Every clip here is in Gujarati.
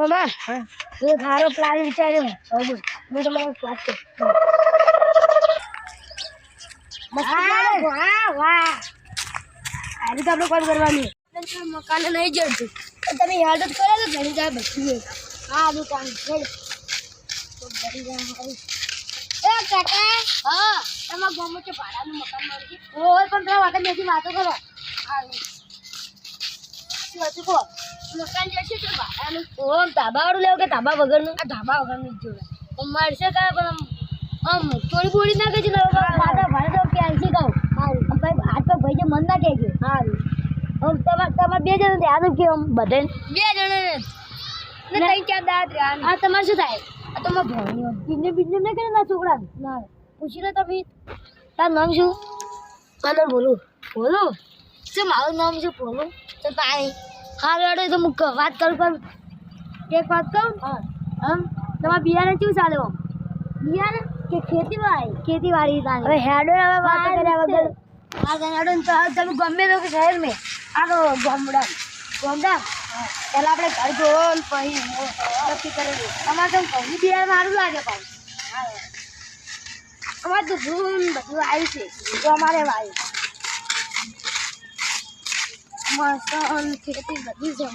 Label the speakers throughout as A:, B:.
A: મામા મેં સારો પ્લાન વિચાર્યો. હવે હું તમારો વાત કરું.
B: વાહ વાહ.
A: આ રીતે આપણે કોલ કરવાની. મકાન નહીં જડતું તો તમે યાદ જ કરો તો ઘણી જાય બચી હા. તો જાય મારું.
B: એ કાકા.
A: હા.
B: તમારા ગામમાં છે ભાડાનું મકાન મળશે
A: ઓય પણ પેલા વાટે નથી વાતો કરો. હા
B: મકાન જશે તો ભાડાનું
A: ઓમ ધાબા લેવું કે ધાબા વગરનું? આ ધાબા વગરનું જ પણ મળશે કાંઈ પણ આમ થોડી ચોરી ના કહેજો ભાડે તો. ક્યાંથી કહું. સારું ભાઈ આજ તો ભાઈ જે મન ના કહેજો. સારું આમ તમારે તમારે બે જણ ધ્યાન કે આમ બધે
B: બે જણ ને. ચાર દાંત રહ્યા
A: આ તમારે શું થાય? આ તો મારા ભણ્યો બિઝનેસ બિઝનેસ ના કરે ના છોકરા ના. પૂછી લો તમે. તારું નામ શું? અંદર બોલું. બોલું. શું મારું નામ છે? બોલું. તો ભાઈ હાલ રેડો તો હું વાત કરું પણ એક વાત કહું? હમ? તમારા બિયારણ કેવું ચાલે આમ? બિયારણ? કે ખેતીવાડી? ખેતીવાડી તારી હવે હેડો હવે વાત કર્યા વગર. તો હેડો તો તમે ગમે તો કે શહેર મેં. આ ગામડા. ગામડા? પહેલાં આપણે ઘર જોવો ને પછી નક્કી કરેલું. તમારે તો ઘરની બિયારણ સારું લાગે પાછું અમારે તો ધૂમ બધું આવ્યું છે. જો અમારે વાયું. મસન ખેતી બધી છે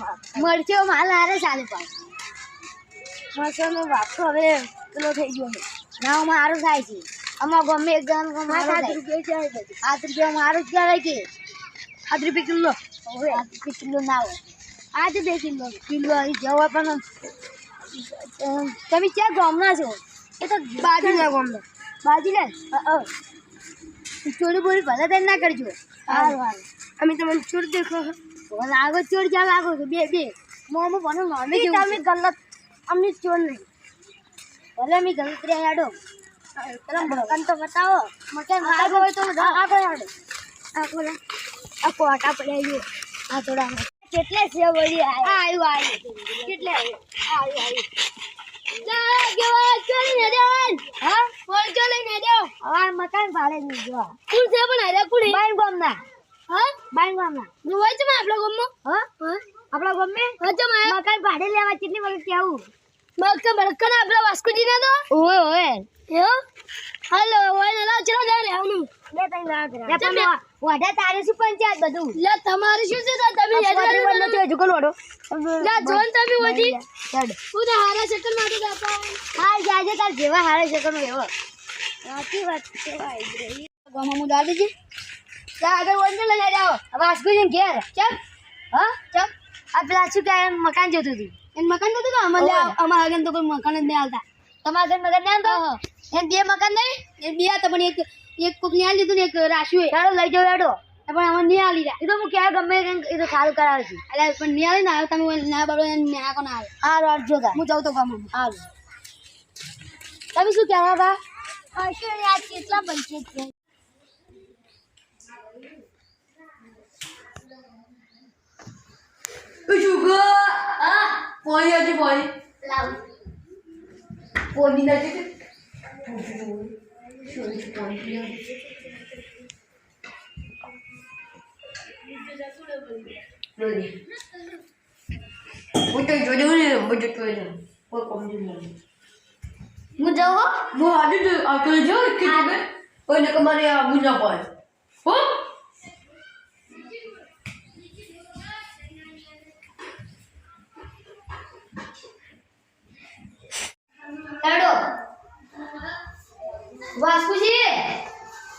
A: મરચો માલ હારે ચાલે પાછું મસન વાપરો હવે પેલો થઈ ગયો છે. ના મારું થાય છે. અમારા ગમે એક જણ સાત રૂપિયા જાય બધું. સાત રૂપિયા મારું જ કહેવાય કે? સાત રૂપિયા કિલો. હવે સાત રૂપિયા કિલો ના હોય. આજ બે કિલો. કિલો અહીં જવા પણ તમે ક્યાં ગામના છો? એ તો બાજુના ગામના. અ. ચોરી બોરી ભલે તેમ ના કરજો. સારું સારું અમે તમને ચોર દેખો લાગો ચોર જ્યાં લાગો છો બે બે. મોમો ભણો અમે તમે ગલત અમને ચોર નહીં. ભલે અમે ગલત રહ્યા આડો પેલા મકાન તો બતાવો. મકાન આગળ હોય તો આગળ આડો. આ બોલા. આ કોટા પડ્યા છે આ થોડા કેટલે છે વળી આ આવ્યું આવ્યું કેટલે આવ્યું આવ્યું મકાન ભાડે નહીં જો શું છે પણ હારે બાઈન ગામના. હા? બાઈન ગામના નું હોય છે આપણા ગામમાં? હા? આપણા ગામમાં? હા ભાડે લેવા કેટલી વખત કેવું મક્કા ને આપણા વાસ્કોજી ના તો? ઓય ઓય. યો હાલો ઓય ચલો જા રહેવાનું. તઈ ના કરા તમે વાડા તારે શું પંચાયત બધું? લે તમારે શું છે તમે યાદ બંધ નથી હજુ કોણ વાડો લે જોન તમે હું તો હારા સેકન્ડ માટે હા જાજે તાર જેવા હારા સેકન્ડ એવો. સાચી વાત છે. ભાઈ ગામમાં હું દાદી જી જા આગળ વંજો લઈ જાઓ વાસ્કોજી ઘેર ચમ હા ચમ આ પેલા શું કહે એમ મકાન જોતું હતું એમ મકાન જોતું હતું અમારે અમારા આગળ તો કોઈ મકાન જ નહીં આવતા તમારા ઘર મકાન નહીં આવતા એમ બે મકાન નહીં એ બે હતા પણ એક એક કોક ને લીધું ને એક રાશિએ ચાલો લઈ જાઓ હેડો પણ અમારે નહીં આલી રહ્યા એ તો હું ક્યાં ગમે તે એ તો સારું કરાવે છે એટલે પણ નહીં આવે ને આવે તમે ના બાબા ના કોણ આવે હા રોડ જોતા હું જાઉં તો ગામમાં હારું તમે શું કહેવા હતા
C: juga.
A: Ah,
C: poi aja poi.
A: Laut.
C: Poi aja tuh. Suruh poi dia. Lagi. Udah mau jodoh
A: aja. Mau jawab?
C: Mau ada tuh, aku aja, Kita kan. Poi kemarin mau nyapa. Oh,
A: હેડો વાસ્કુજી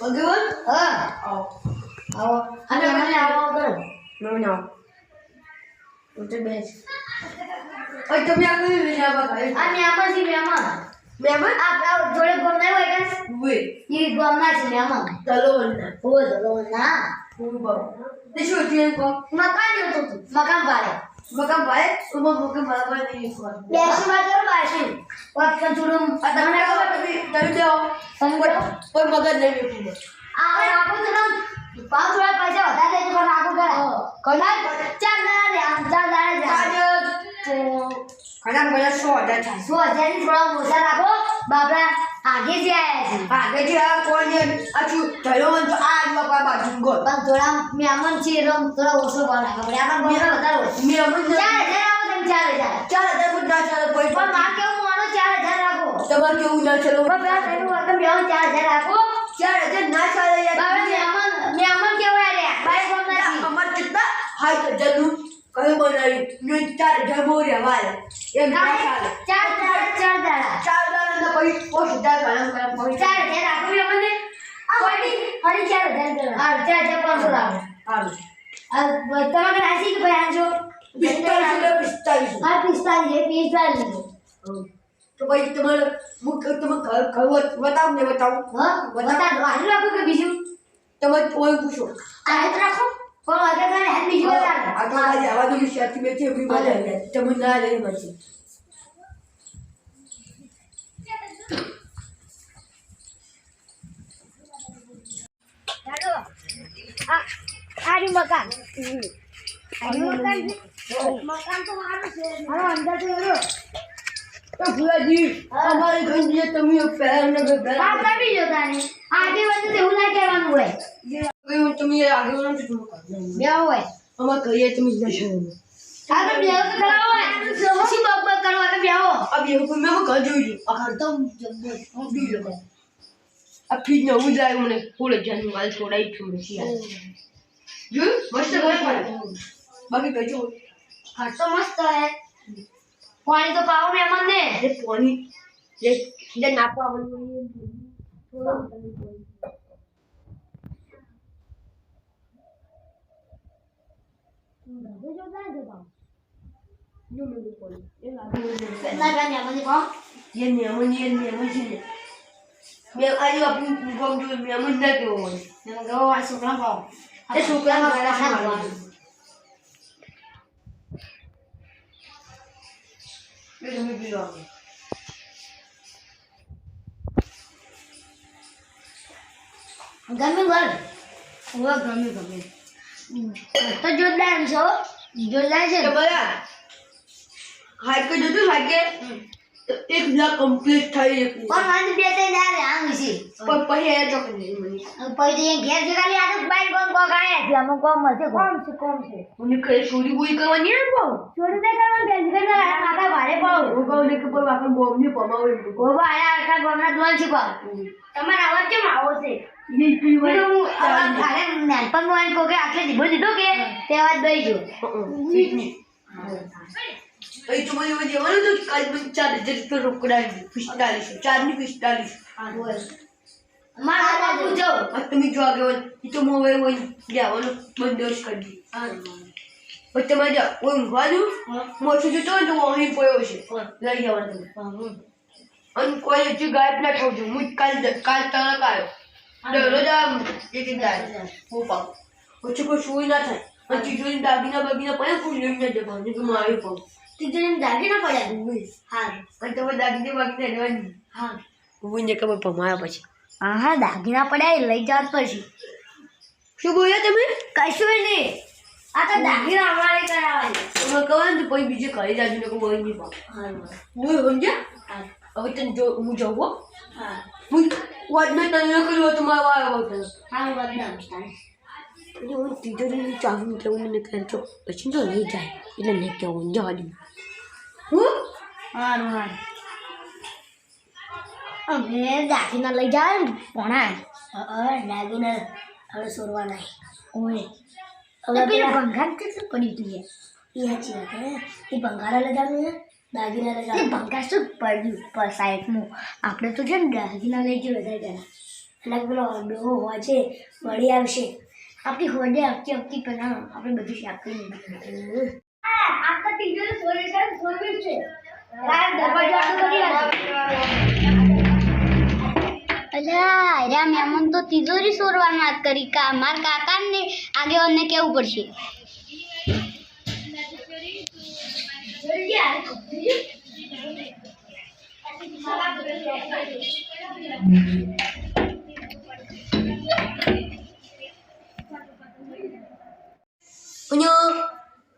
C: Bagaimana?
A: હા
C: Oh.
A: આવો અને મને આવો કરો
C: Mau nak. Betul best. Oh, tapi aku ni apa kau?
A: આ મેમા છે મેમા
C: Memang?
A: આ પેલા જોડે ગોમ ના હોય કે
C: Weh,
A: ઈ ગોમ ના છે મેમા
C: telur nak.
A: ઓ દલો ના
C: Berubah. Dia suruh dia kau.
A: મકાન જોતું હતું મકાન ભાડે
C: Makan baik, rumah makan balapan ni kau.
A: બેસી માં કરો બાસી વાત કર જોડું
C: Tapi aku tapi tapi કોઈ મગજ નહીં મેકું
A: આ હવે આપો તો નામ પાંચ થોડા પૈસા વધારે લેજો પણ આગળ કરે ઘણા ચાર દાડા રે આમ ચાર દાડા રે તો
C: ઘણા બધા સો હજાર થાય
A: સો હજારની થોડા ઓછા રાખો બાપરા આગે જે
C: આગે જે આ કોઈ અચુ થયો હોય તો આ જ બાપા બાજુ ગો
A: પણ થોડા મેમન છે રમ થોડા ઓછો ભાવ લાગે આપણા ગોળા વધારે હોય
C: મેં
A: ચાર હજાર આવો તમે
B: પણ ચાર હજાર.
C: ચાર હજાર પણ ના ચાલે કોઈ
B: પણ માં કેવું માનો ચાર હજાર રાખો
C: તમાર કેવું ના ચાલે?
B: પણ પેલા વાત બેહો ચાર હજાર રાખો
C: ચાર હજાર ના ચાલે યાર.
B: બાબા મહેમાન મહેમાન કેવા રે ભાઈ ગામ નથી
C: અમર કેટલા? તો હજારનું કયું બનાવ્યું ચાર જમોરિયા વાલે એમ ચાર ચાર
B: ચાર ચાર ચાર દાડા.
C: ચાર હજાર પછી પોસ્ટ ચાર ગરમ ગરમ પડી
B: ચાર હજાર રાખો મહેમાનને ફરી ફરી ચાર હજાર હા. ચાર હજાર પાંચસો રાખો
C: સારું
B: આ તમારે રાશિ કે ભાઈ આજો
C: પિસ્તાલીસ પિસ્તાલીસ.
B: હા પિસ્તાલીસ પિસ્તાલીસ
C: તો પછી તમારે મુખ તમે ઘર ઘર બતાવું ને બતાવું.
B: હા બતા હાલ રાખો કે બીજું?
C: તમે કોઈ પૂછો.
B: આ રાખો. પણ આગળ તારે હાથ બીજું બતાવો
C: આ તો આજે આવા તો વિષયાર્થી મેં છે એમની બધા તમે ના લઈ પછી
B: આરી મકાન. આરી મકાન. મકાન તો મારું છે. હાલો અંદર તો એલો
C: તો ભુલાજી તમે પહેલા ને
B: કામ
C: પહેલા
B: કરી જો તારે. આગે વચ્ચે એવું ના કહેવાનું હોય.
C: કયું તમે આગળ છો તમે
B: બે હોય.
C: અમાર કહીએ તમે જશો
B: આ તો બે તો કરાવો પછી બક બક કરવા તો બેહો
C: આ બે કોઈ મેં ઘર જોઈ આ ઘર તો જબરદસ્ત ઉડી લો આ ફીજ ને હું જાય મને. થોડે જાનું વાલ છોડાઈ છું યાર જો મસ્ત ઘર બાકી કજો
B: ઘર તો મસ્ત હે પાણી તો પાવો મહેમાન ને
C: એ પાણી જે જે
B: ના ગાને મને પાવો
C: એ છોકરા મારા સામે એ તમે પીલો
B: ગમે ઘર ઓ ગમે ગમે. તો જોરદાર છો જોરદાર છે
C: તમારા હાઈક જોતું? હાઈકે એક લાખ કમ્પ્લીટ થઈ એક
B: પણ મને બે ત્રણ દાડે આમ છે.
C: પણ પછી એ ચોક નહીં. મને
B: પછી ઘેર જે ખાલી આ બાઈક કોમ કોક આયા છે અમુક કોમ છે કોમ છે કોમ છે.
C: ઉની કઈ ચોરી બોઈ કરવાની આ પાવ
B: ચોરી દે કરવાનું બેન ઘર ના કાકા ભારે પાડો
C: હું કહું ને કે પણ આપણે બોમ ને પમાવે એમ કહું.
B: ગોબા આયા આખા ના દોલ છે કોમ તમારા અવાજ કેમ આવો છે?
C: એ વાળી
B: હું અરે નાનપણ કો કે આટલે દીધો દીધો કે તે અવાજ દઈ ગયો.
C: અહીં તો મને હતું કે કાલ મને ચાર હજાર રૂપિયા રોકડા પિસ્તાલીસ ચારની પિસ્તાલીસ
B: મારા બાપુ જો
C: આ તમે જો આગળ એ તો હું હવે હોય. લેવાનું. બંદોબસ્ત કરી દઈ પછી તમે જાઓ. કોઈ ઊંઘવાનું મોછું જતો હોય તો હું અહીં પડ્યો છે લઈ જવાનું તમે અને કોઈ હજી ગાયબ ના થવું હું જ કાલ કાલ તરત આવ્યો. દરરોજ આમ એક ગાય. હું પાઉં. પછી કોઈ સુઈ ના થાય. અને તિજોરી દાગીના બાગીના પડે કોઈ લઈને જવાનું કે હું આવી પાઉં.
B: તીજોરી દાગીના પડ્યા પડ્યા હા
C: અને તમે દાગીને બાગીને રહેવાની
B: હા
C: હું ને ખબર પમાયા પછી.
B: હા હા દાગીના પડ્યા એ લઈ જાત પછી.
C: શું બોલ્યા તમે?
B: કશું નહીં. આ તો દાગીના અમારે કરાવવાની.
C: તમે કહો ને કોઈ બીજું ઘરે જાજુ ને કોઈ નહીં હા હું સમજ્યા? હવે તને જો હું જાઉં હો.
B: હા.
C: હું વાતને તને કર્યું તો મારો આવ્યો હતો
B: હા વાત થાય
C: એટલે હું તિજોરીની ચાવી એટલે હું મને તો પછી તો લઈ જાય. એટલે નહીં કહેવું જવા દઉં હું?
B: હારું સારું અમે દાગીના લઈ જાય ને પોણા. દાગીના હવે સોરવા નહીં ઓય. હવે પેલું ભંગાર કેટલું પડી તું એ સાચી વાત એ ભંગારા લઈ ને દાગીના લગાવ્યું ભંગાર શું પડ્યું? પણ સાઈડમાં આપણે તો છે ને દાગીના લઈ જઈએ વધારે પહેલાં. એટલે પેલો ડોહો હોય છે મળી આવશે. આપણી હોડે આવતી આવતી પહેલા આપણે બધું શાક કરી મૂકીએ આખા ટીચર સોરે છે છે. રાત દરવાજો આગળ કરી
D: અલ્યા અરે મહેમાન તો તિજોરી સોરવાની વાત કરી. કા માર કાકાને આગેવાનને કેવું પડશે?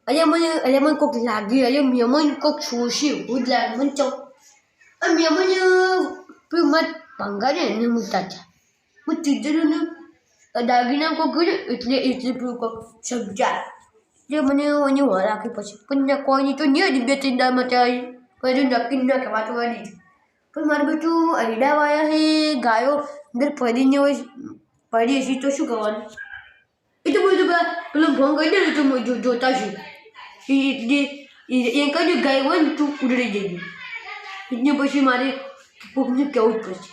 C: અહીંયા મને અલ્યા મને કોક લાગ્યું અલ્યા મેં મને કોક છોશે હું જ લાગે મને ચો આ મને પેલું મત ભંગારે એને મૂકતા હતા હું તિજોરીનું દાગીના કોક કર્યું એટલે એટલે પેલું કોક સમજાય જે મને એની વાર રાખી પછી પણ કોઈ કોઈની તો નહીં બે ત્રણ દામાં ચાલી પછી નક્કી ના કહેવાતું હોય પણ મારું બધું અરડા વાયા હે ગાયો અંદર પડીને હોય પડી હશે તો શું કરવાનું એ તો બધું પેલા ભંગ કરી દે ને તો જોતા છું એ જે ગાય હોય ને તું ઉડડી જઈ એટલે પછી મારે કોકને કહેવું જ પડશે.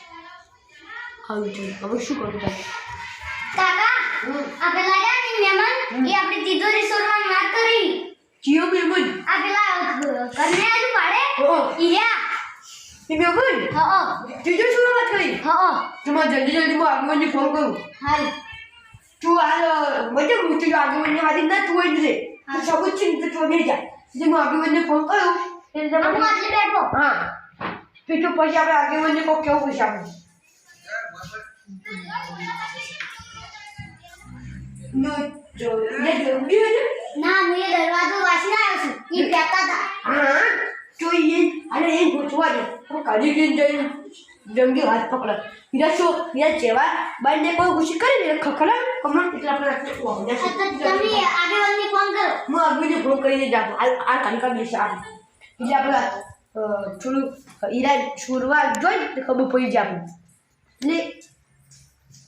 C: આવી થયું હવે શું કરું
B: કાકા આ પેલા ને મહેમાન એ આપણે તિજોરી સોરવાની વાત કરી.
C: જીઓ મેમન?
B: આ પેલા કન્યા જ પાડે
C: હો.
B: ઈર્યા
C: એ મેમન?
B: હઅ
C: ત્રીજો શું વાત કરી?
B: હઅ
C: તમારે જલ્દી જલ્દી હું આગેવાનને ફોન કરું.
B: હાલ.
C: તું આ મજા હું તું આગેવાનને હારી ના તું હોય છે
B: હા.
C: તું સબૂત છે ને તો તું નહીં જાય એટલે હું આગેવાનને ફોન કરું એટલે તમે
B: આટલે બેઠો.
C: હા. તો તો પછી આપણે આગેવાનને કોઈ કેવું પડશે આપણે નો
B: હું એ દરવાજો વાસી આવ્યો છું. એ કહેતા હતા.
C: હા? જોઈએ અને એ ગોઠવા દે. હું કાઢી ગઈને જઈને જંગી હાથ પકડ. હીરા શું હીરા જેવા બંને કોઈ ખુશી કરી દે ખખડા? કમણ એટલે આપણે
B: તમે આગળ આગેવાનને ફોન કરો.
C: હું આગળને ફોન કરીને જાઉં. આ આ કાનકા બેસે આ. એટલે આપણે થોડું હીરા છોડવા જોઈ તો ખબર પડી જાય આપણે એટલે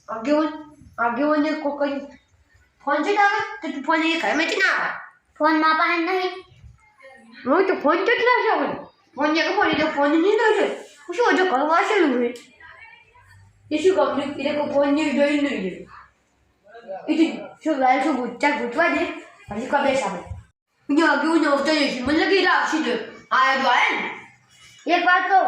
C: આગેવન આગેવાનને કોઈ ફોન છે આવે તો તું ફોન એ છે ના
B: ફોનમાં પાસે નહીં.
C: હું તો ફોન કેટલા છે ફોન એક ફોન તો ફોન નહીં દઉં શું હજુ કરવા છે ને એ શું કંપની એ કોઈ ફોન નહીં જોઈ નહીં છે એ તો શું ગાય શું ગુચ્ચા ગુચવા દે પછી કબે સામે હું આગળ હું નવતો જઈશ મને લાગે એ રાખી દે આ જો આય ને
B: એક વાત તો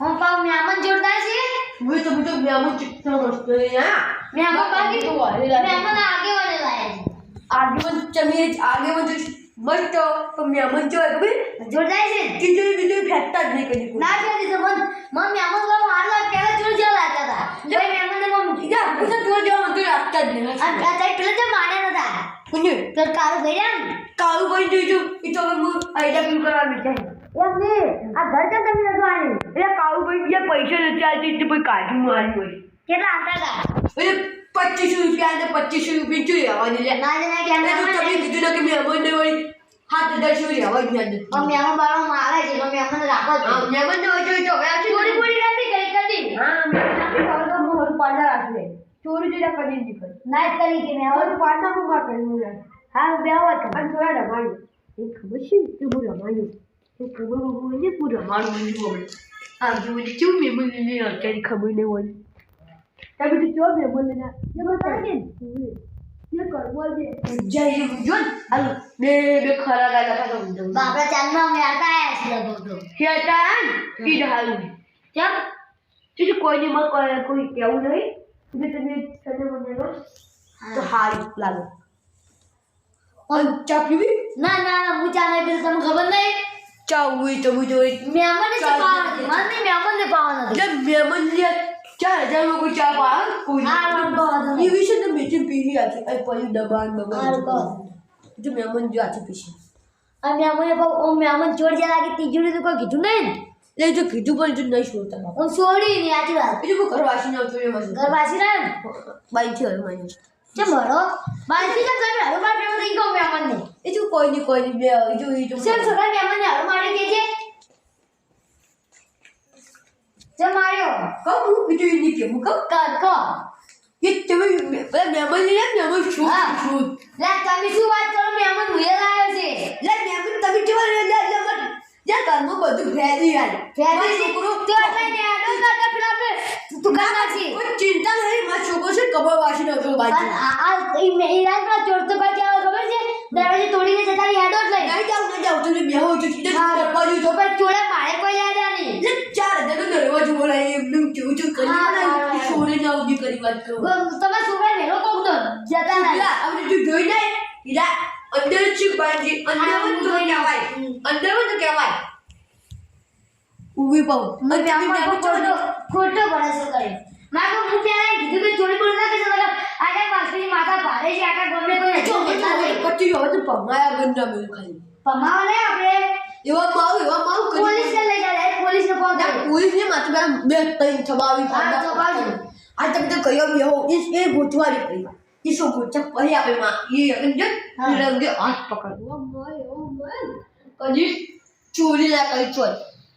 B: હું પાવ મહેમાન જોડતા છે
C: હું તો બધું મેમો ચિત્ર મસ્ત યા
B: મહેમાન બાકી
C: તો વારે
B: મહેમાન આગેવાને લાયા છે
C: આગેવન ચમી આગેવન જો મસ્ત. તો મેમન જો ખબર?
B: જોરદાર છે
C: કીધું બીજું ફેંકતા જ નહીં કદી
B: ના છે દીધો મન મન મહેમાન તો હારલા પેલા જોર જેવા લાગતા હતા. ભાઈ મહેમાન ને મમ
C: યા પૂછા જોર જવા તો આપતા જ નહીં
B: આ તાઈ પેલા તો માને નતા.
C: કોને?
B: તો કાળું ગયા ને
C: કાળું ભાઈ જોઈજો એ તો હવે હું આઈડિયા ફીલ કરવા વિચાર
B: એમ ને આ ઘર તો તમે નતો આની
C: એટલે કાળું ભાઈ જે પૈસા નથી આવતી એટલે ભાઈ કાઢું મારી હોય.
B: કેટલા હતા?
C: એટલે પચીસો રૂપિયા અને પચીસો રૂપિયા જોઈ આવવાની લે.
B: ના જના કે
C: તો તમે કીધું ને કે મેં અમને વળી સાત હજાર સુધી રહેવા જ નથી
B: અમે બાળો મારે છે તો મહેમાન રાખો જ
C: હા મેમન ને તો હવે આ
B: થોડી થોડી રાતે કરી કરી
C: હા મેં નથી હવે તો હું હરું ચોરી કરી દીધી
B: નાચ કરી કે મેં
C: હરું પાર્લર હું માં
B: હા બે હતો
C: થોડા રમાડ્યું એ ખબર છે કે હું રમાડ્યું એ ખબર હોય ને હું રમાડું હોય આ જો મને કેવું મેમન લઈને અત્યારે ખબર નહીં હોય. તમે તો કેવો મેમન લઈને એ બતાવે ને એ કરવા દે જય જો હાલ બે બે ખરા ગાલા કા તો
B: બાપડા ચાંદમાં અમે છે લગભગ તો
C: કોઈને માં કોઈ કોઈ કેવું નહીં કે તમે તને મને તો હારી લાગે અને ચા પીવી
B: ના ના ના હું ચા નહીં પીતો તમને ખબર નહીં
C: ચા હોય તો હું જોઈ
B: મહેમાન ને પાવા મને નહીં મહેમાન ને પાવા નથી
C: એટલે મહેમાન લે ચાર હજાર લોકો ચા પાવે કોઈ
B: વાંધો વાંધો નહીં.
C: એ વિશે તો મીઠી પીવી આખી આ પછી દબાણ દબાણ. તો મહેમાન જો આથી પીશે.
B: અને મહેમાન બહુ ઓમ મહેમાન ચોર જ્યાં લાગે તીજુડી તો કોઈ કીધું નહીં ને?
C: જો કીધું પણ નહીં છોડતા
B: હું છોડી નહીં આજી વાત.
C: બીજું હું ઘર વાસી આવતો એમાં
B: ઘર પાછી રહે ને?
C: બાઈ થી હરમાઈ
B: ચમ ભરો બાજી તો તમે હરો માર પેલો થઈ ગયો મહેમાન ને
C: એ કોઈ નહીં કોઈ નહીં બે જો એ તો
B: સેમ છોકરા મહેમાન ને હરો મારે કે છે? માર્યો
C: કહું હું બીજું એ નહીં કેવું કહું
B: કર કો
C: એ તમે પેલા મહેમાન લે મહેમાન શું
B: હા.
C: શું
B: લે તમે શું વાત કરો મહેમાન મુએ લાવ્યો છે
C: લે મહેમાન તમે કેવા લે લે મત યાર ઘરમાં બધું ફેરી યાર
B: ફેરી
C: છોકરો
B: તો એટલે ને આડો કરતા પેલા આપણે દુકાનમાં છે
C: કોઈ ચિંતા નહીં મારો છોકરો છે કબર વાસી નતો બાજુ
B: પણ આ આ ઈ મે ઈ રાત પેલા ચોર તો બાજુ દરવાજે તોડીને જતા હેડો જ લઈ
C: નહીં જાવ નહીં જાવ તું બેહો તો સીધે. બાજુ
B: તો પણ ચોરે મારે કોઈ યાદ આની?
C: લે ચાર નો દરવાજો બોલાય એમનું કેવું છું કરી ના
B: છોરે
C: જાવ ના ઊભી કરી વાત કરો.
B: તમે છોકરા મેરો કોક તો જતા ના
C: આપણે તું જોઈ જાય ઈરા અંદર છે બાજી અંદર તો
B: જોઈ
C: કહેવાય.
B: હમ.
C: અંદર તો કહેવાય. ઊભી પાઉ. બે
B: ખોટો ખોટો ભરોસો કર્યો મારે તો કીધું કે ચોરી બોલી ના કરશો મતલબ આખા માસી માથા ભારે છે આકા ગમે કોઈ
C: જો
B: કચ્ચી હોય
C: હવે તો પમાયા ગંડા મેલ ખાલી.
B: પમાવા નહીં આપણે.
C: એવા માવ એવા માવ કરી
B: પોલીસ ને લઈ જાય પોલીસ ને ફોન કરે.
C: પોલીસ ને માત્ર બે ત્રણ થબાવી
B: હા, છબાવી
C: આ તમે તો કયો બે હો ઇસ એ ગોઠવાડી પડી ઈસો છોકરો ચપ્પલ આપે માં. એ અગન
B: હા.
C: રંગે હાથ પકડ ઓ મય ઓ મય. કદી ચોરી લા કઈ ચોર.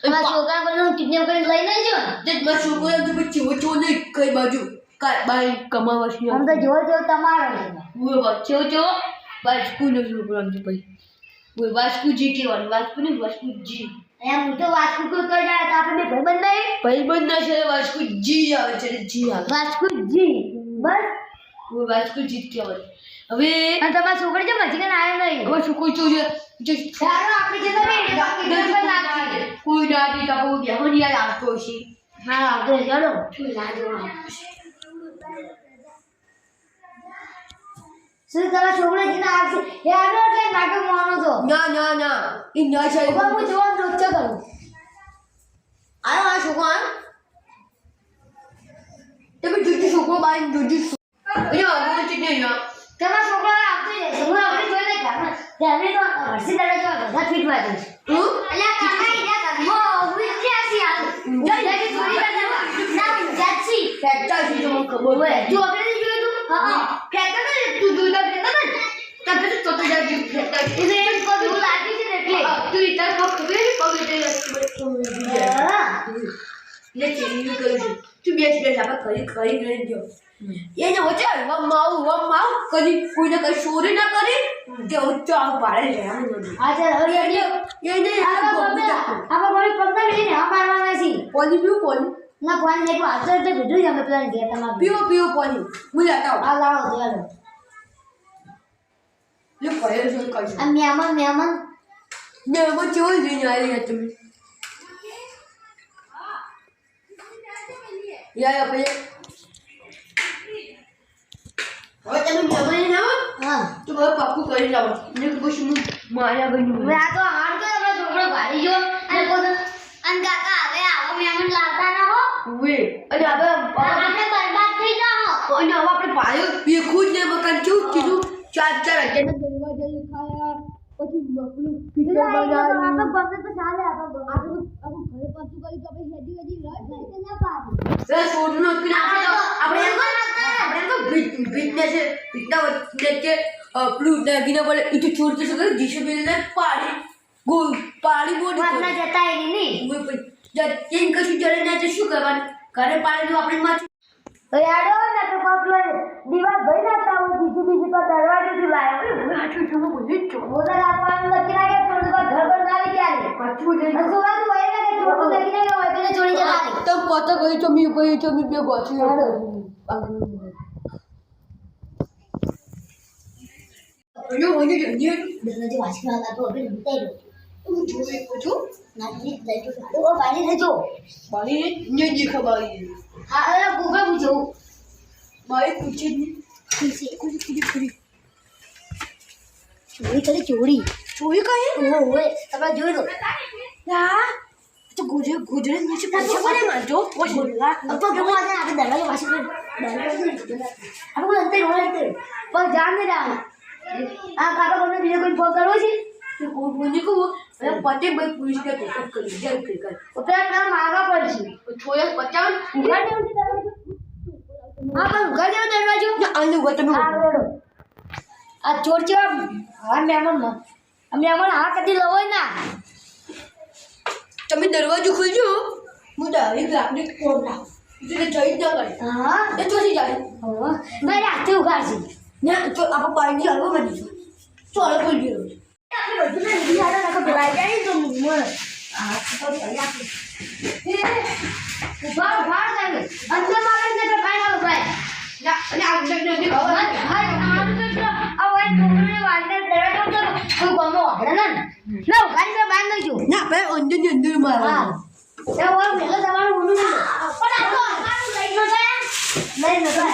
B: તમારા છોકરા પર કિડનેપ કરીને લઈ લેજો
C: જે મારા છોકરા તો પછી ઓછો કઈ બાજુ કાય બાય કમાવા છે
B: તો જો જો તમારો
C: લઈને હું વાસ્કુ નો છોકરો આમ તો વાસ્કુ જી કહેવાનું વાસ્કુ ને જી
B: એમ હું તો વાસ્કુ કોઈ કહી જાય તો આપણે નહીં? ભાઈ બંધ
C: છે વાસ્કુ જી આવે છે જી આવે.
B: વાસ્કુ જી બસ.
C: હું વાસ્કુ જી કહેવાનું હવે
B: અને તમારા છોકરી જે મજી ના આવ્યો નહીં?
C: હવે શું કોઈ જોઈએ જે
B: ચાલો આપણે જે તમે કરી નાખીએ
C: કોઈ દાદી કા કોઈ બેહની આ આવતો છે
B: હા આવતો ચાલો ના જોવા શું તમારા છોકરા જીને આવશે? એ આવ્યો એટલે નાટક છો
C: ના ના ના એ ના છે
B: હું જોવાનું રોજ કરું.
C: આયો આ છોકરો તમે જોજો છોકરો બાઈ જોજો અરે આગળ છે ને યાર
B: તમારા છોકરા આવતો જશે હું આપણે જોઈ લઈ ઘરમાં તો હરસી દાડા જેવા બધા ફીટવા દઉં
C: હું?
B: અલ્યા કાકા કરો ઘરમાં વિદ્યાસી આવ. જલ્દી ચોરી બધા ના જાચી
C: ફેક્ટર છે તો મને ખબર હોય
B: તું આપણે જોયું તું? હા
C: ફેક્ટર ને? તું તો ફેક્ટર તો તો જા ફેક્ટર
B: એટલે એમ કહું લાગી છે ને એટલે
C: તું ઇતર પગ ખબર પગ એટલે
B: હા
C: ચેન્જ તું બેસ બેસ આપણે કરી કરી કરી એને વચ્ચે વમ માવ વમ માવ કદી કોઈને કઈ ચોરી ના કરી કે ઉચ્ચ આવ પાડે છે આમ
B: આ આવા પગના લઈને આ મારવાના છે
C: પોલી પીવું પોલી
B: ના ફોન ને પાછળ એટલે બધું જ અમે પેલા ગયા તમારું
C: પીવો પીવો પોલી હું લેતા
B: આ લાવો ચાલો
C: લે કઈ
B: આ મહેમાન મહેમાન
C: ને એમાં કેવો લઈને આવી તમે યા ભાઈ હવે તમે જમાઈ ના
B: હા.
C: તો હવે પાક્કું કરી લાવો ને કે હું માર્યા બની
B: હવે આ તો હાર તો આપણો છોકરો ભારી જો અને પોતે અને કાકા હવે આવો મહેમાન લાવતા ના હો.
C: વે અને હવે
B: આપણે બરબાદ થઈ જાઓ.
C: અને હવે આપણે પાયો પેખું જ ને મકાન. કેવું કીધું? ચાર ચાર દરવાજા ખાયા. પછી મકલું
B: એટલે તો આપણે ગમે તો ચાલે આપણે
A: આપણું ઘરે પાછું કરી તો આપણે હેડી
C: એ સોનું નક્કી
B: આપણે
C: આપણે આપણે તો ભીતને છે ભીતના વચ્ચે પેલું નાગીને બોલે એ તો ચોર જશે કરે? જીસેબેલને પાડી ગોળ પાડી બોડી
B: વાતના જતા એની નહીં
C: ઊભી પડી જદ કેમ કશું ચડે ના તો શું કરવાનું? ઘરે પાડી દો આપણે માં
B: તો યાદ ને તો પગલો દીવા ભઈ નાખતા હોય બીજી બીજી પર દરવાજેથી લાવ્યો
C: આઠું જમો બોલી ચો
B: મોદર આપવાનું લખી નાખે થોડું ઘર પર ક્યારે
C: પાછું જઈ
B: અને સુવાનું હોય ને હોય.
C: તમ પતા ગઈ તો મી ગઈ તો મી બે જઈએ
B: દરવાજો વાંચવા લાગો હવે લૂંટાઈ રહ્યો.
C: હું જોઈ
B: તો
C: ને
B: હા અરે ગૂગલ પૂછો
C: મારી પૂછે. જ કુડી કુડી
B: ચોરી કરે ચોરી.
C: ચોરી
B: ઓ ઓય તમે જોઈ લો.
C: ના. તો ગુજરાત ગુજરાત ભાષા ભાષા કોને
B: માનજો ગુજરાત તો ભગવાન આપણે દલાલ ભાષા પર આપણે અંતે રોવા અંતે. પણ જાણ ને જાણ આ કાકા કોને બીજો કોઈ ફોન કરવો છે?
C: કે કોઈ બોલી કો મેં પતિ ભાઈ પૂછ કે તો કરી જલ કરી કર.
B: તો પેલા કામ આગા પર છે
C: છોય પચાવ.
B: ઉઘા દેવું દરવાજો? હા પણ ઉઘા દેવું
C: દરવાજો? આનું
B: ઉઘા તમે આ ચોર ચેવા હા મેમન મેમન હા કદી લવાય ના.
C: તમે દરવાજો ખોલજો હું. ડાયરેક્ટ લાકડી કોણ નાખું એટલે જઈ જ ના કરે.
B: હા.
C: એ ચોથી જાય.
B: હા. મેં રાતે ઉગાડશે
C: ના તો આપણે પાણી હલવો બની તો હલવો ખોલી ગયો
B: ના લીધી ભાઈ ના ભાઈ ના બાંધ નજો
C: ના આપણે અંદરની અંદર
B: હા
C: મારવાનું
B: એ ઓર મેલો તમારું ઊંડું નહીં પણ આ તો આનું લઈ જાય લઈ
C: ખબર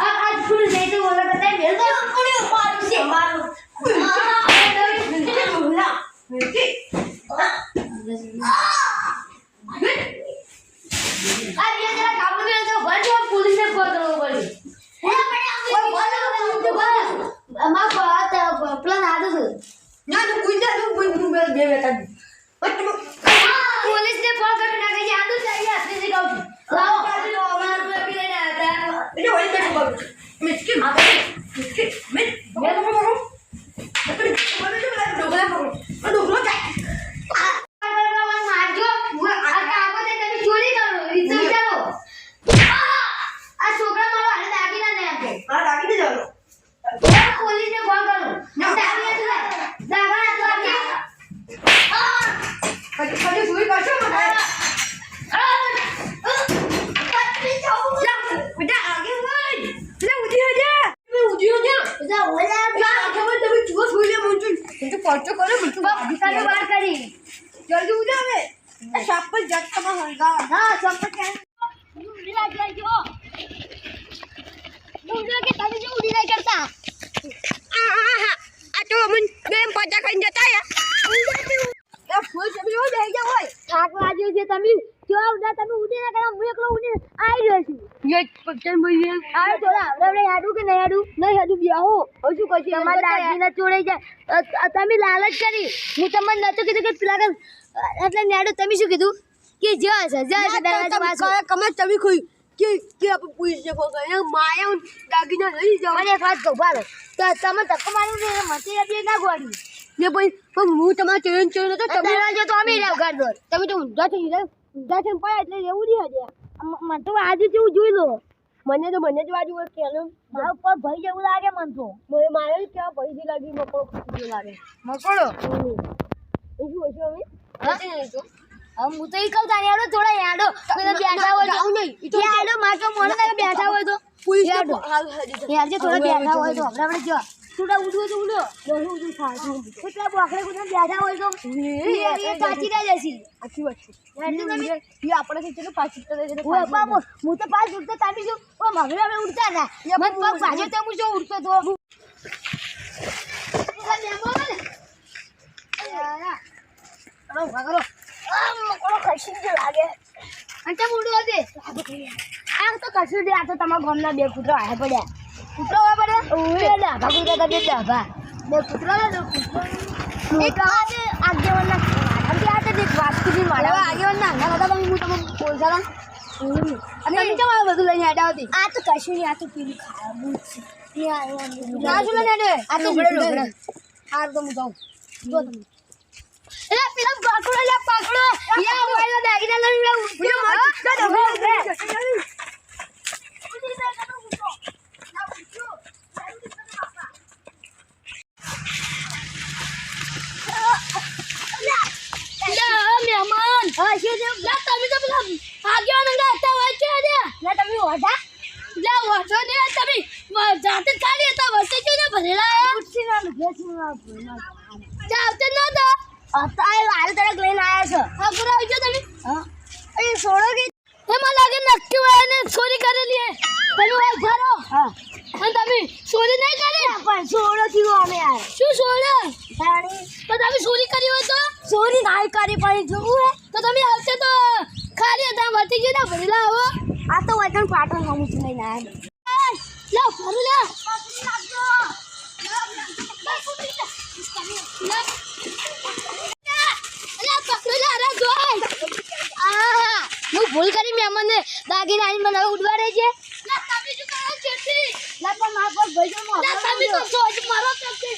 B: આ આ ફૂલ લઈ તો ઓલા બતાય મેલ તો પૂરી મારું છે મારું આ બે જરા કાબુ મેલ તો ભર જો પોલીસને ફોન કરવો પડે અમાર પાત પ્લાન આદો
C: ના તું કોઈ ના તો કોઈ નું બે બે બેટા પણ
B: પોલીસને ફોન કરી નાખે છે. ચાહીએ આપણે જે કહું છું. લાવો. અમારું પેપી લઈને આવ્યા
C: એટલે વળી બેઠો બગ મિસ્કી મિસ્કી મિસ મેં તો બોલું. મને તો પેલા ડોગલા આ ડોગલો જાય
B: મારજો આ કાકો તે તમે ચોરી કરો રીત વિચારો આ છોકરા મારો હાલે દાગીના ને આપે
C: આ લાગી દે જાવ
B: હું પોલીસને ફોન કરું દાગીના તો દાગા તો આપે
C: પછી પછી સુઈ કરશો મને બેટા આગે ભાઈ પેલા ઉધી હો જા તમે ઉધી હો જા
B: બધા ઓલા
C: પેલા ખબર તમે જુઓ સુઈ લે મુંચું એ તો પરચો કરે મુંચું
B: તમે વાર કરી
C: જલ્દી ઉધા હવે આ સાપ પર જટ તમે હલગા
B: હા સંપત કે ઉડી લાગ લાગજો ઉડી કે તમે જો ઉડી નહીં કરતા
C: આ તો અમન બેમ પચા ખાઈને જતા યા એ ફૂલ સબરી હો જાય જા હોય
B: થાક લાગ્યો છે તમે જો ઉડા તમે ઉડી ના કરો હું એકલો ઉડી આવી રહ્યો છું.
C: યે પચન ભાઈ
B: આવે થોડા આપણે હાડું કે નહીં હાડું?
C: નહીં હજુ બ્યાહો હવે શું કરશે?
B: તમારે દાગીના ચોરાઈ જાય. તમે લાલચ કરી. હું તમને નતું કીધું કે પેલા એટલે નેડું તમે શું કીધું? કે જ હશે જ હશે દરવાજા પાછો.
C: કમે તમે કોઈ કે કે આપણે પોલીસ ને કરે માયા દાગીના લઈ જાવ
B: મને એક વાત કહું બાળો તો તમે ધક્કો મારું ને મચી આપીએ ના ગોડી
C: ને ભાઈ પણ હું તમારા ચેન ચેન તો તમે
B: તો અમે રહ્યા ઘર
C: તમે તો ઊંધા થઈ ગયા. થઈને પડ્યા એટલે એવું નહીં હજે.
B: મને તો આજે જેવું જોઈ લો.
C: મને તો મને જ બાજુ હોય કે
B: મારા ઉપર ભઈ જેવું લાગે મને તો.
C: મને મારે કેવા પૈસી લાગી મકડો ખુશી લાગે.
B: મકોડો?
C: એ શું હશે હવે? તો
B: હવે હું તો ઈ કહું તારે યાડો થોડા યાડો પેલા બેઠા હોય તો
C: નહીં. તો
B: યાડો મારતો મોને લાગે બેઠા હોય તો. યાર જે થોડા બેઠા હોય તો આપણે આપણે જો. થોડા ઉઠવું તો ઉડ્યો બહુ ઉડું થાય કેટલા બોકડે કુદે બેઠા હોય તો એ પાછી ના જશે
C: આખી વાત છે. એ આપણે કે ચલો પાછી તો લઈ
B: હું બાપો હું તો પાસ ઉડતો તામી જો ઓ મગરે અમે ઉડતા ના મત પગ ભાજે તો હું જો ઉડતો તો કરો કરો આમ ખસી જ લાગે અને તે ઉડો દે આ તો કશું દે આ તો તમારા ગામના બે કૂતરા આયા પડ્યા કૂતરો પડ્યા ઓય ડાભા કૂતરા તમે ડાભા. બે કૂતરા એક આજે આગેવાના આમ કે આ તો દેખ વાસ્તુજી મારા આગેવાના ના બધા તમે હું તમને પોલસાલા અને તમે કેમ આ બધું લઈને આડા હતી આ તો કશું નહીં આ તો પીલું ખાવું છે. ના શું લઈને આ તો.
C: ઢોકળા.
B: આ તો હું જાઉં. જો તમે. એલા પેલા પકડો લે પકડો યા ઓલા દાગીના લઈને લે ઉઠો હા મહેમાન. હા શું છે? લા તમે તો પેલા આગેવાન અંગા હતા હોય છે ને. લા તમે ઓઢા લા ઓઢો ને તમે જાતે ખાલી હતા વચ્ચે જો ને ભરેલા ઉઠી ના ઘેસી ના જાવતે ન તો. અત્યારે લાલ તરક લઈને આયા છો. હા પૂરા આવજો તમે. હા. એ સોડો કે એમાં લાગે નક્કી હોય ને ચોરી કરેલી હે. તમે હોય ભરો હા. અને તમે ચોરી નહીં કરી? પણ સોડો થયો અમે આ શું સોડો તાણી તો તમે ચોરી કરી હોય તો? ચોરી નહીં કરી પણ જોવું હે. તો તમે આવશે તો ખાલી હતા વર્તી ગયા ભરેલા આવો. આ તો વતન પાટણ હમું છું લઈને આયા લો ભરું લે હું ભૂલ કરી મહેમાનને દાગીને આની મને હવે ઉડવાડે છે. લા પણ મારા પર ભઈજો મારો છે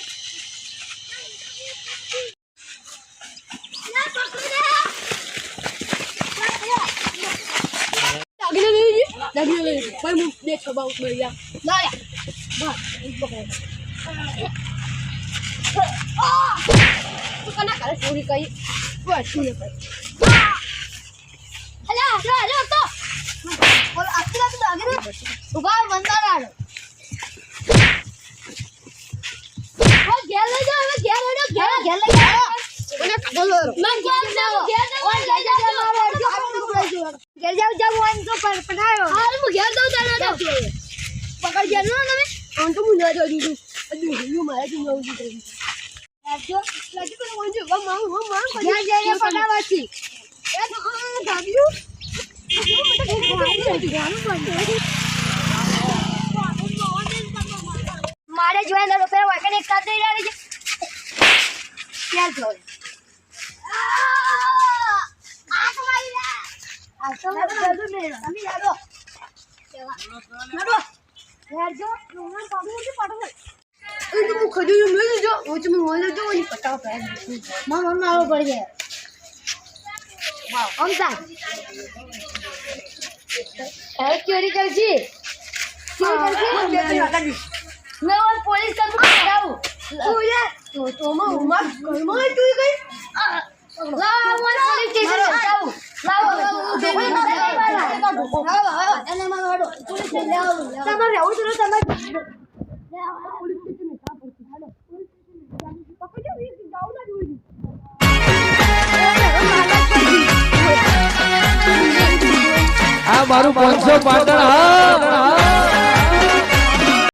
C: દાગીને લઈ જઈએ દાગીને લઈ ભાઈ હું બે છબા ઉપર ગયા તો કના કરે ચોરી કરી. બસ શું ને ભાઈ
B: અલ્યા અલ્યા અલ્યા તો બોલ આટલા તો દાગીને ઊભા બંધા રાડો ઓ ઘેર લઈ જાઓ હવે ઘેર લઈ જાઓ ઘેર લઈ જાઓ
C: મને કાઢો લો
B: ઘેર જાઓ ઘેર ઘેર જાઓ મારો અડધો ઘેર જાઓ જાઓ હું તો પર પડાયો હાલ હું ઘેર જાઉં તારે તો પકડ ઘેર નો તમે
C: તો ના દીધું અજુ હું મારે થી નવું દીધું
B: રાખજો
C: લાગી પણ હું જો વા માંગ હું માંગ
B: ઘેર જઈને પડાવવાથી
C: એ તો આ દાગીનું
B: મારે જોઈને રૂપિયા વાગે એક કાઢી રહ્યા છે ક્યાં જો તમે
C: ખજૂર મેં લીધો હું. તો મોલ લીધો પટાવ
A: મારા મનમાં આવો પડી જાય વાવ અમતા ચોરી ચોરી મેં પોલીસ કર
C: તો તો માં ઉમા ઘરમાં તું કઈ
A: લાવો ઓલ પોલીસ સ્ટેશન બતાવું લાવો લાવો એને માં પોલીસ સ્ટેશન તમારે તમારે
E: આ મારું પાંચસો પાટણ હા.